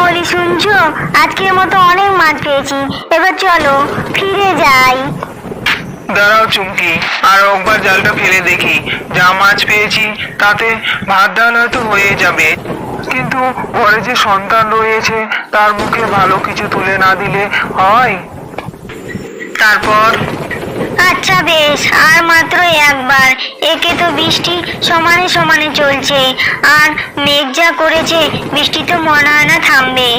বলি, শুনছো? আজকের মতো অনেক মাছ পেয়েছি। এবার চলো, ফিরে যাই। দাঁড়াও চুমকি, আর একবার জালটা ফেলে দেখি। যা মাছ পেয়েছি, তাতে ভাত ডাল হয়তো হয়ে যাবে। কিন্তু ঘরে যে সন্তান রয়েছে, তার মুখে ভালো কিছু তুলে না দিলে হয়? তারপর আচ্ছা বেশ আর মাত্র একবার। একে তো বৃষ্টি সমানে সমানে চলছে। আর মেঘ যা করেছে বৃষ্টি তো মনে হয় না থামবে।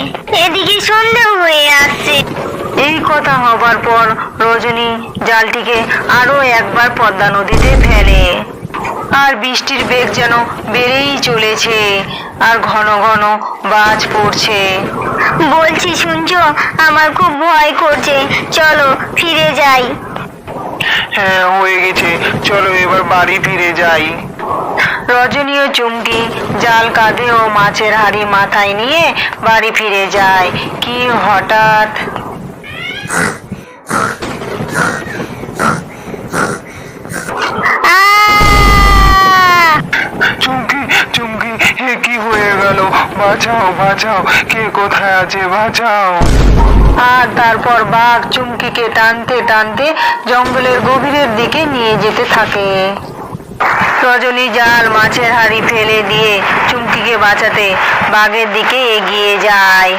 এদিকে সন্ধ্যা হয়ে আসছে। এই কথা হবার পর রজনী জালটিকে আরও একবার পদ্মা নদীতে ফেলে। আর বৃষ্টির বেগ যেন বেড়েই চলেছে আর ঘন ঘন বাজ পড়ছে। বলছি শুনছো? আমার খুব ভয় করছে। চলো ফিরে যাই। হ্যাঁ হয়ে গেছে। চলো এবার বাড়ি ফিরে যাই। রজনী ও চুমকি জাল কাঁধে ও মাছের হাড়ি মাথায় নিয়ে বাড়ি ফিরে যায়। কি হঠাৎ? হয়ে গেল। বাঁচাও বাঁচাও। কে কোথায় আছে, বাঁচাও। আর তারপর বাঘ চুমকিকে টানতে টানতে জঙ্গলের গভীরের দিকে নিয়ে যেতে থাকে। রজনী জাল মাছের হাড়ি ফেলে দিয়ে চুমকিকে বাঁচাতে বাঘের দিকে এগিয়ে যায়।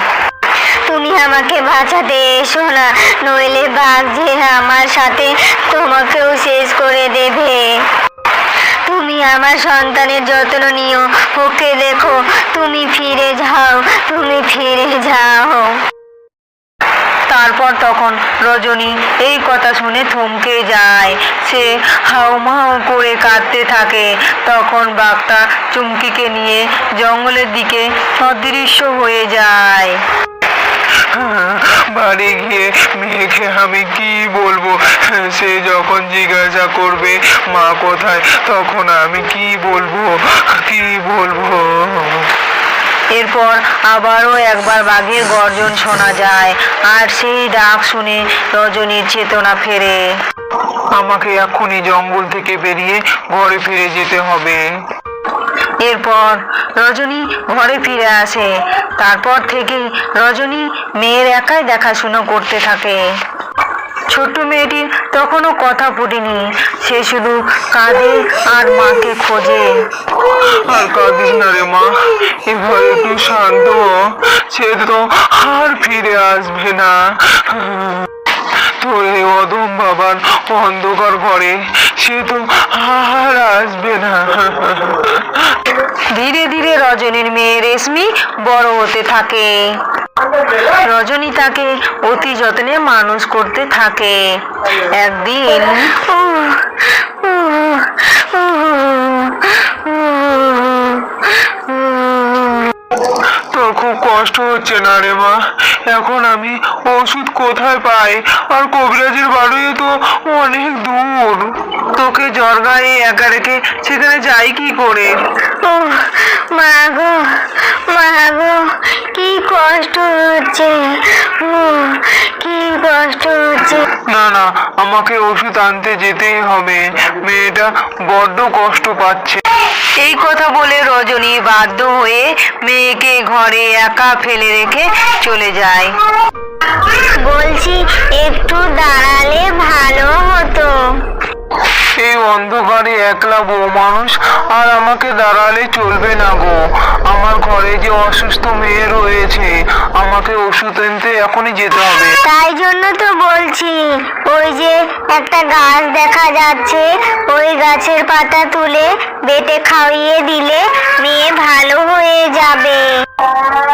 তুমি আমাকে বাঁচাতে এসো না, নইলে বাঘ যে আমার সাথে তোমাকেও শেষ করে দেবে। আমার সন্তানের যত্ন নিও। ওকে দেখো, তুমি ফিরে যাও, তুমি ফিরে যাও। তারপর তখন রজনী এই কথা শুনে থমকে যায়। সে হাউমাউ করে কাঁদতে থাকে। তখন বাঘটা চুমকিকে নিয়ে জঙ্গলের দিকে অদৃশ্য হয়ে যায়। বাড়ি গিয়ে মেয়েকে আমি কি বলব? সে যখন জিজ্ঞাসা করবে মা কোথায়? তখন আমি কি বলব? কি বলব? এরপর আবারও একবার বাঘের গর্জন শোনা যায় আর সেই ডাক শুনে রজনীর চেতনা ফেরে। আমাকে এখনই জঙ্গল থেকে বেরিয়ে ঘরে ফিরে যেতে হবে। এরপর রজনী ঘরে ফিরে আসে। তারপর থেকে রজনী মেয়ের একাই দেখাশুনো করতে থাকে। ছোট্ট মেয়েটির তখনও কথা ফুটেনি সে শুধু কাঁদে আর মাকে খোঁজে। আর কাঁদিস না রে মা এবার একটু শান্ত। সে তো আর ফিরে আসবে না। তোর অদম বাবার অন্ধকার ঘরে, সে তো আর আসবে না ধীরে ধীরে রজনীর মেয়ে রেশমি বড় হতে থাকে রজনী তাকে অতি যত্নে মানুষ করতে থাকে একদিন উহ। তোর খুব কষ্ট হচ্ছে না রে মা। এখন আমি ওষুধ কোথায় পাই? আর কবিরাজের বাড়িও তো অনেক দূর। তোকে জ্বর গায়ে একা রেখে সেখানে যাই কি করে? মা গো মা গো কি কষ্ট হচ্ছে। কি কষ্ট হচ্ছে। না না আমাকে ওষুধ আনতে যেতেই হবে। মেয়েটা বড্ড কষ্ট পাচ্ছে। এই কথা বলে রজনী বাধ্য হয়ে মেয়েকে ঘরে একা ফেলে রেখে চলে যায়। বলছি একটু দাঁড়ালে ভালো হতো। এই অন্ধকারে একলা বউ মানুষ আর আমাকে দাঁড়ালে চলবে না গো। আমার ঘরে যে অসুস্থ মেয়ে রয়েছে, আমাকে ওষুধ আনতে এখনই যেতে হবে। তাই জন্য তো বলছি, ওই যে একটা গাছ দেখা যাচ্ছে, ওই গাছের পাতা তুলে বেটে খাইয়ে দিলে মেয়ে ভালো হয়ে যাবে।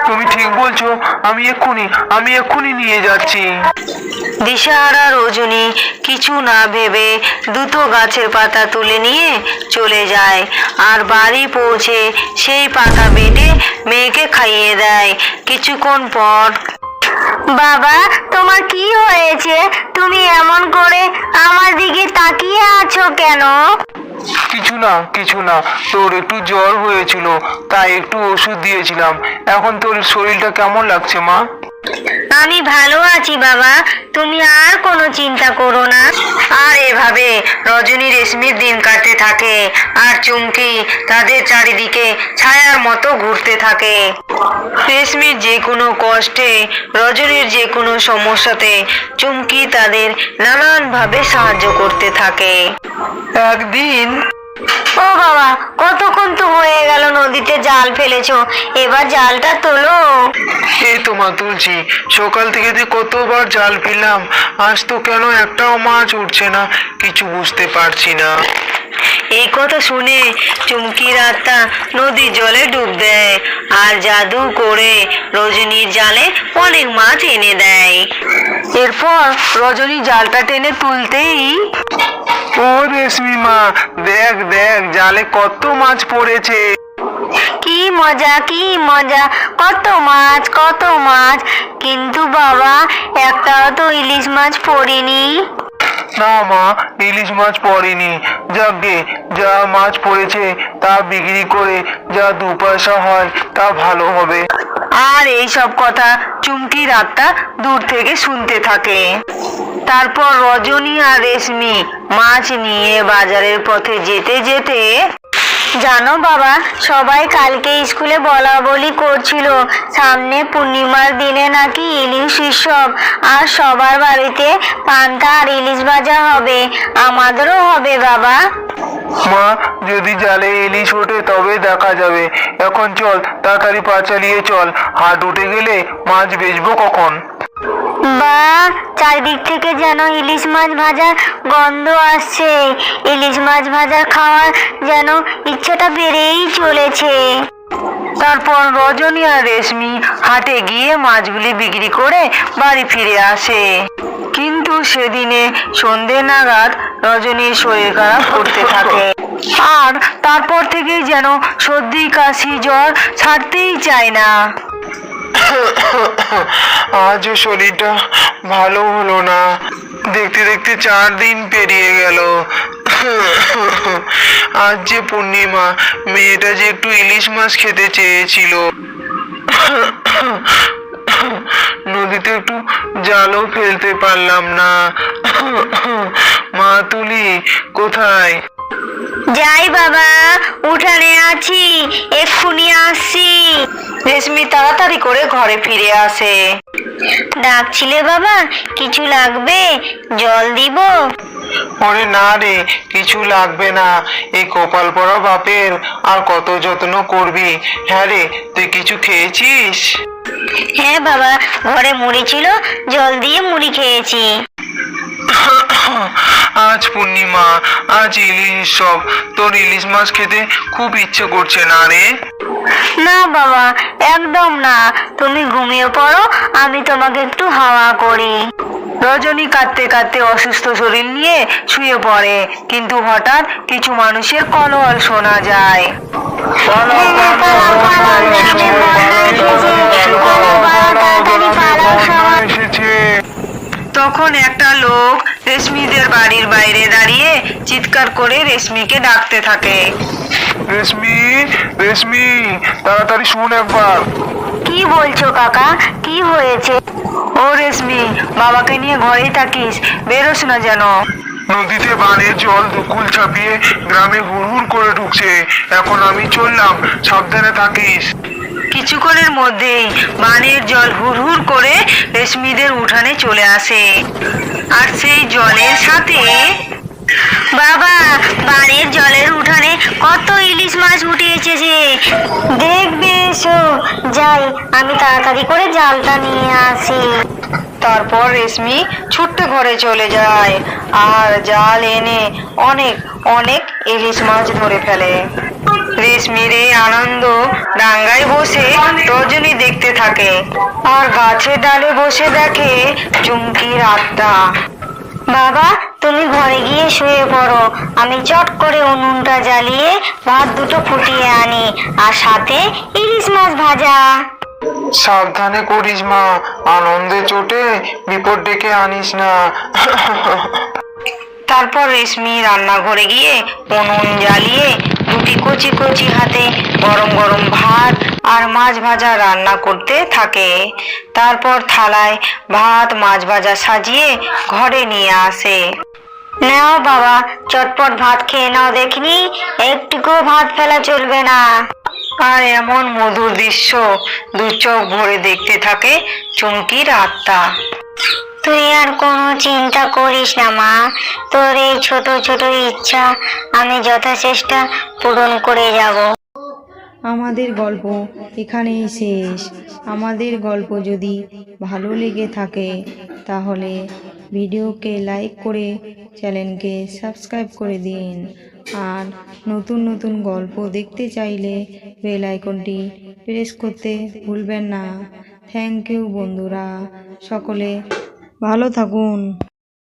তুমি ঠিক বলছো আমি এক্ষুনি আমি এক্ষুনি নিয়ে যাচ্ছি। দিশাহারা রজনী কিছু না ভেবে দ্রুত গাছের পাতা তুলে নিয়ে চলে যায়। আর বাড়ি পৌঁছে সেই পাতা বেটে মেয়েকে খাইয়ে দেয় কিছুক্ষণ পর। বাবা তোমার কি হয়েছে? তুমি এমন করে আমার দিকে তাকিয়ে আছো কেন? কিছু না কিছু না। তোর একটু জ্বর হয়েছিল তাই একটু ওষুধ দিয়েছিলাম। এখন তোর শরীরটা কেমন লাগছে মা? আমি ভালো আছি বাবা। তুমি আর কোনো চিন্তা করো না। আর এভাবে রজনী রেশমির দিন কাটতে থাকে আর চুমকি তাদের চারিদিকে ছায়ার মতো ঘুরতে থাকে। রেশমির যে কোনো কষ্টে রজনীর যে কোনো সমস্যাতে চুমকি তাদের নানানভাবে সাহায্য করতে থাকে। একদিন ও বাবা কতক্ষণ তো হয়ে গেল নদীতে জাল ফেলেছো? এবার জালটা তোলো। এই তো মা তুলছি সকাল থেকে যে কতবার জাল ফেললাম আজ তো কেন একটাও মাছ উঠছে না কিছু বুঝতে পারছি না। এই কথা শুনে চুমকির আত্মা নদীর জলে ডুব দেয় আর জাদু করে রজনীর জালে অনেক মাছ এনে দেয়। এরপর রজনী জালটা টেনে তুলতেই ও রেশমি মা দেখ দেখ জালে কত মাছ পড়েছে। কি মজা কি মজা কত মাছ কত মাছ। কিন্তু বাবা একটাও তো ইলিশ মাছ পড়েনি। না মা ইলিশ মাছ পড়েনি। যাকে যা মাছ পড়েছে তা বিক্রি করে যা দু পয়সা হয় তা ভালো হবে। আর এই সব কথা চুমকির আত্মা দূর থেকে শুনতে থাকে। তারপর রজনী আর রেশমি মাছ নিয়ে বাজারের পথে যেতে যেতে জানো বাবা, সবাই কালকে স্কুলে বলা বলি করছিল, সামনে পূর্ণিমার দিনে নাকি ইলিশ উৎসব, আর সবার বাড়িতে পান্তা আর ইলিশ ভাজা হবে, আমাদেরও হবে বাবা। মা, যদি জালে ইলিশ ওঠে তবে দেখা যাবে, এখন চল, তাড়াতাড়ি পা চালিয়ে চল হাট উঠে গেলে মাছ বেচবো কখন? বা, চারিদিক থেকে যেন ইলিশ মাছ ভাজার গন্ধ আসছে। ইলিশ মাছ ভাজা খাওয়ার যেন ইচ্ছেটা বেড়েই চলেছে। তারপর রজনী আর রেশমি হাটে গিয়ে মাছগুলি বিক্রি করে বাড়ি ফিরে আসে। কিন্তু সেদিনে সন্ধে নাগাদ রজনীর শরীর খারাপ করতে থাকে। আর তারপর থেকেই যেন সর্দি, কাশি, জ্বর ছাড়তেই চায় না। আজও শরীরটা ভালো হলো না। দেখতে দেখতে চার দিন পেরিয়ে গেল। আজ যে পূর্ণিমা, মেয়েটা যে একটু ইলিশ মাছ খেতে চেয়েছিল। নদীতে একটু জালও ফেলতে পারলাম না। মা তুলি, কোথায়? যাই বাবা উঠানে আছি এক্ষুনি আসছি। রেশমি তাড়াতাড়ি করে ঘরে ফিরে আসে। ডাকছিলে বাবা কিছু লাগবে? জল দিব। ওরে না রে কিছু লাগবে না। এই কপাল পড়া বাপের আর কত যত্ন করবি। হ্যাঁ রে তুই কিছু খেয়েছিস? হ্যাঁ বাবা ঘরে মুড়ি ছিল জল দিয়ে মুড়ি খেয়েছি। আজ পূর্ণিমা আজ ইলিশ সব তোর ইলিশ মাছ খেতে খুব ইচ্ছে করছে না রে না বাবা একদম না তুমি ঘুমিয়ে পড়ো আমি তোমাকে একটু হাওয়া করি রজনী কাঁদতে কাঁদতে অসুস্থ শরীর নিয়ে শুয়ে পড়ে কিন্তু হঠাৎ কিছু মানুষের কলল শোনা যায় এসেছে তখন একটা লোক রেশমিদের বাড়ির বাইরে দাঁড়িয়ে চিৎকার করে রেশমিকে ডাকতে থাকে। রেশমি রেশমি তাড়াতাড়ি শুন একবার। কি বলছো কাকা? কি হয়েছে? ও রেশমি বাবাকে নিয়ে ঘরেই থাকিস বেরোস না যেন। নদীতে বানের জল দুকুল চাপিয়ে গ্রামে হুড়হুড় করে ঢুকছে। এখন আমি চললাম সাবধানে থাকিস। কিছুক্ষণের মধ্যেই বানের জল হুড়হুড় করে রেশমিদের উঠানে চলে আসে। আর সেই জলের সাথে বাবা বাড়ির জলের উঠানে কত ইলিশ মাছ উঠে এসেছে দেখবে এসো, যাই, আমি তাড়াতাড়ি করে জালটা নিয়ে আসি। তারপর রেশমি ছোট্ট ঘরে চলে যায়, আর জাল এনে অনেক অনেক ইলিশ মাছ ধরে ফেলে। রেশমির আনন্দ ডাঙ্গায় বসে রজনী দেখতে থাকে। আর গাছের ডালে বসে দেখে চুমকির আত্মা বাবা তুমি ঘরে গিয়ে শুয়ে পড়ো। আমি চট করে উনুনটা জ্বালিয়ে ভাত দুটো ফুটিয়ে আনি। আর সাথে ইলিশ মাছ ভাজা। সাবধানে করিস মা আনন্দে চোটে বিপদ ডেকে আনিস না। তারপর রেশমি রান্নাঘরে গিয়ে উনুন জ্বালিয়ে দুটি কচি কচি হাতে গরম গরম ভাত আর মাছ ভাজা রান্না করতে থাকে। তারপর থালায় ভাত, মাছ ভাজা সাজিয়ে ঘরে নিয়ে আসে। নাও বাবা, চটপট ভাত খেয়ে নাও দেখিনি, একটুকু ভাত ফেলা চলবে না। আর এমন মধুর দৃশ্য দু চোখ ভরে দেখতে থাকে চুমকির আত্মা। তুই আর কোনো চিন্তা করিস না, মা। তোর এই ছোট ছোট ইচ্ছা আমি যথাচেষ্টা পূরণ করে যাব। আমাদের গল্প এখানেই শেষ। আমাদের গল্প যদি ভালো লেগে থাকে, তাহলে ভিডিওকে লাইক করে চ্যানেলকে সাবস্ক্রাইব করে দিন। আর নতুন নতুন গল্প দেখতে চাইলে বেল আইকনটি প্রেস করতে ভুলবেন না। থ্যাংক ইউ, বন্ধুরা। সকলে ভালো থাকুন।